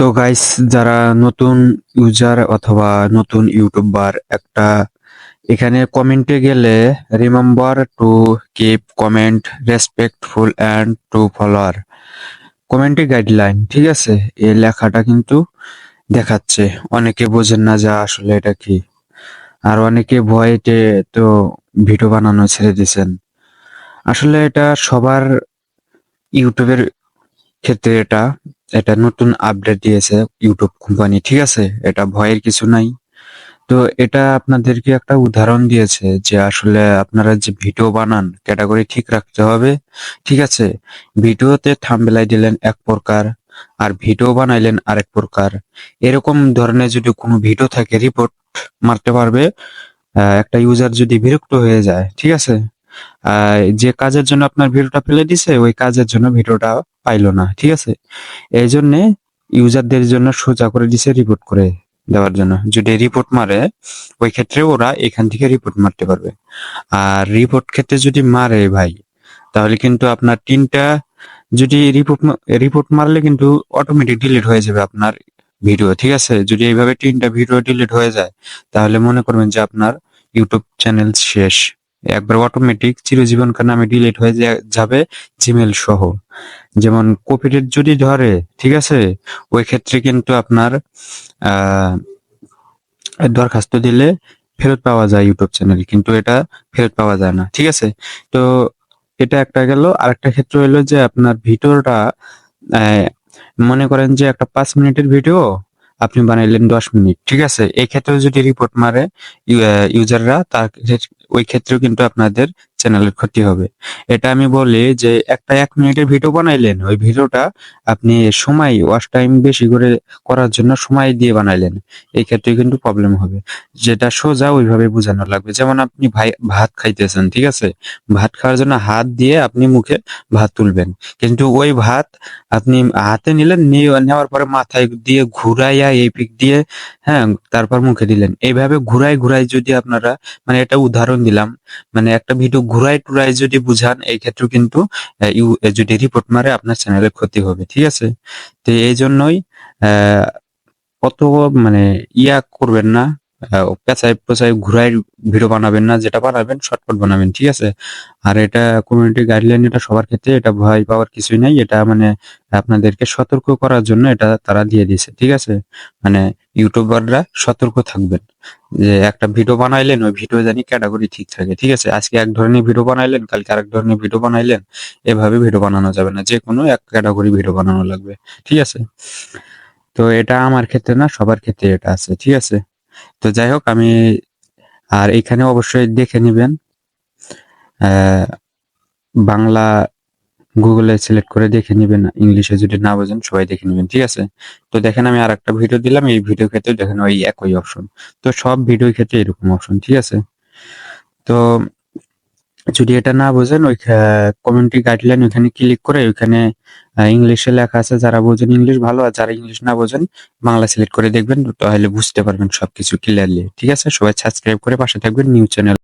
তো গাইস যারা নতুন ইউজার অথবা নতুন ইউটিউবার একটা এখানে কমেন্টে গেলে remember to keep comment respectful and to follower কমেন্টে গাইডলাইন ঠিক আছে? এই লেখাটা কিন্তু দেখাচ্ছে। অনেকে বোঝেন না যা আসলে এটা কি। আর অনেকে ভয়েতে তো ভিডিও বানানো ছেড়ে দিয়েছেন আসলে এটা সবার ইউটিউবের ক্ষেত্রে এটা এটা নতুন আপডেট দিয়েছে ইউটিউব কোম্পানি ঠিক আছে? এটা ভয়ের কিছু নাই। তো এটা আপনাদেরকে একটা উদাহরণ দিয়েছে যে আসলে আপনারা যে ভিডিও বানান ক্যাটাগরি ঠিক রাখতে হবে, ঠিক আছে? ভিডিওতে থাম্বনেল দিলেন এক প্রকার, আর ভিডিও বানাইলেন আরেক প্রকার। এরকম ধরনের যদি কোনো ভিডিও থাকে রিপোর্ট মারতে পারবে একটা ইউজার যদি বিরক্ত হয়ে যায়, ঠিক আছে? যে কাজের জন্য আপনার ভিডিওটা ফেলে দিছে, ওই কাজের জন্য ভিডিওটা পাইলো না, ঠিক আছে? এই জন্য ইউজারদের জন্য সোজা করে দিছে রিপোর্ট করে দেওয়ার জন্য। যদি রিপোর্ট মারে, ওই ক্ষেত্রে ওরা এখান থেকে রিপোর্ট মারতে পারবে। আর রিপোর্ট ক্ষেত্রে যদি মারে ভাই, তাহলে কিন্তু আপনার তিনটা, যদি রিপোর্ট রিপোর্ট মারলে কিন্তু অটোমেটিক ডিলিট হয়ে যাবে আপনার ভিডিও ঠিক আছে? যদি এইভাবে তিনটা ভিডিও ডিলিট হয়ে যায়, তাহলে মনে করবেন যে আপনার ইউটিউব চ্যানেল শেষ। একবার অটোমেটিক চিরজীবন নামে ডিলিট হয়ে যাবে জিমেল সহ। যেমন কপিরাইট যদি ধরে, ঠিক আছে? ওই ক্ষেত্রে কিন্তু আপনার দরখাস্ত দিলে ফেরত পাওয়া যায় ইউটিউব চ্যানেল কিন্তু এটা ফেরত পাওয়া যায় না, ঠিক আছে? তো এটা একটা গেল। আরেকটা ক্ষেত্র হলো যে আপনার ভিডিওটা মনে করেন যে একটা পাঁচ মিনিটের ভিডিও আপনি বানাইলেন দশ মিনিট, ঠিক আছে? এই ক্ষেত্রে যদি রিপোর্ট মারে ইউজাররা তার ওই ক্ষেত্রেও কিন্তু আপনাদের চ্যানেলের ক্ষতি হবে। এটা আমি বলি যে একটা এক মিনিটের ভিডিও বানাইলেন, ওই ভিডিওটা আপনি সময় ওয়াচ টাইম বেশি করে করার জন্য সময় দিয়ে বানাইলেন। এই ক্ষেত্রে কিন্তু প্রবলেম হবে। যেটা সোজা ওইভাবে বোঝানো লাগবে। যেমন আপনি ভাই, ভাত খাইতেছেন, ঠিক আছে? ভাত খাওয়ার জন্য হাত দিয়ে আপনি মুখে ভাত তুলবেন। কিন্তু ওই ভাত আপনি হাতে নিলেন নেওয়ার পরে মাথায় দিয়ে ঘুরাইয়া এই পিক দিয়ে হ্যাঁ তারপর মুখে দিলেন। এইভাবে ঘুরাই ঘুরাই যদি আপনারা মানে এটা উদাহরণ দিলাম মানে একটা ভিডিও ঘুরাই টুরাই যদি বুঝান, এই ক্ষেত্রে কিন্তু যদি রিপোর্ট মারে, আপনার চ্যানেলের ক্ষতি হবে, ঠিক আছে? তো এই জন্যই অত মানে ইয়া করবেন না। পেঁচায় পেঁচায় ঘুরাই ভিডিও বানাবেন না, যেটা বানাবেন শর্টকাট বানাবেন, ঠিক আছে? আর এটা কমিউনিটি গাইডলাইন এটা সবার ক্ষেত্রে এটা ভয় পাওয়ার কিছুই নাই, এটা মানে আপনাদেরকে সতর্ক করার জন্য এটা তারা দিয়ে দিয়েছে, ঠিক আছে? মানে ইউটিউবাররা সতর্ক থাকবেন, যে একটা ভিডিও বানাইলেন, ওই ভিডিও জানি ক্যাটাগরি ঠিক থাকে, ঠিক আছে? আজকে এক ধরনের ভিডিও বানাইলেন, কালকে আরেক ধরনের ভিডিও বানাইলেন, এভাবে ভিডিও বানানো যাবে না যে কোনো এক ক্যাটাগরি ভিডিও বানানো লাগবে, ঠিক আছে? তো এটা আমার ক্ষেত্রে না, সবার ক্ষেত্রে এটা আছে, ঠিক আছে? তো যাই হোক, আমি আর এখানে অবশ্যই দেখে নেবেন। বাংলা গুগলে সিলেক্ট করে দেখে নেবেন, ইংলিশে যদি না বোঝেন সবাই দেখে নেবেন, ঠিক আছে? তো দেখেন, আমি আর একটা ভিডিও দিলাম, এই ভিডিও ক্ষেত্রে দেখেন ওই একই অপশন তো সব ভিডিও ক্ষেত্রে এরকম অপশন ঠিক আছে? তো যদি এটা না বোঝেন, ওই কমিউনিটি গাইডলাইন ওইখানে ক্লিক করে ওইখানে ইংলিশে লেখা আছে, যারা বোঝেন ইংলিশ ভালো, আর যারা ইংলিশ না বোঝেন, বাংলা সিলেক্ট করে দেখবেন তাহলে বুঝতে পারবেন সবকিছু ক্লিয়ারলি ঠিক আছে? সবাই সাবস্ক্রাইব করে পাশে থাকবেন নিউ চ্যানেল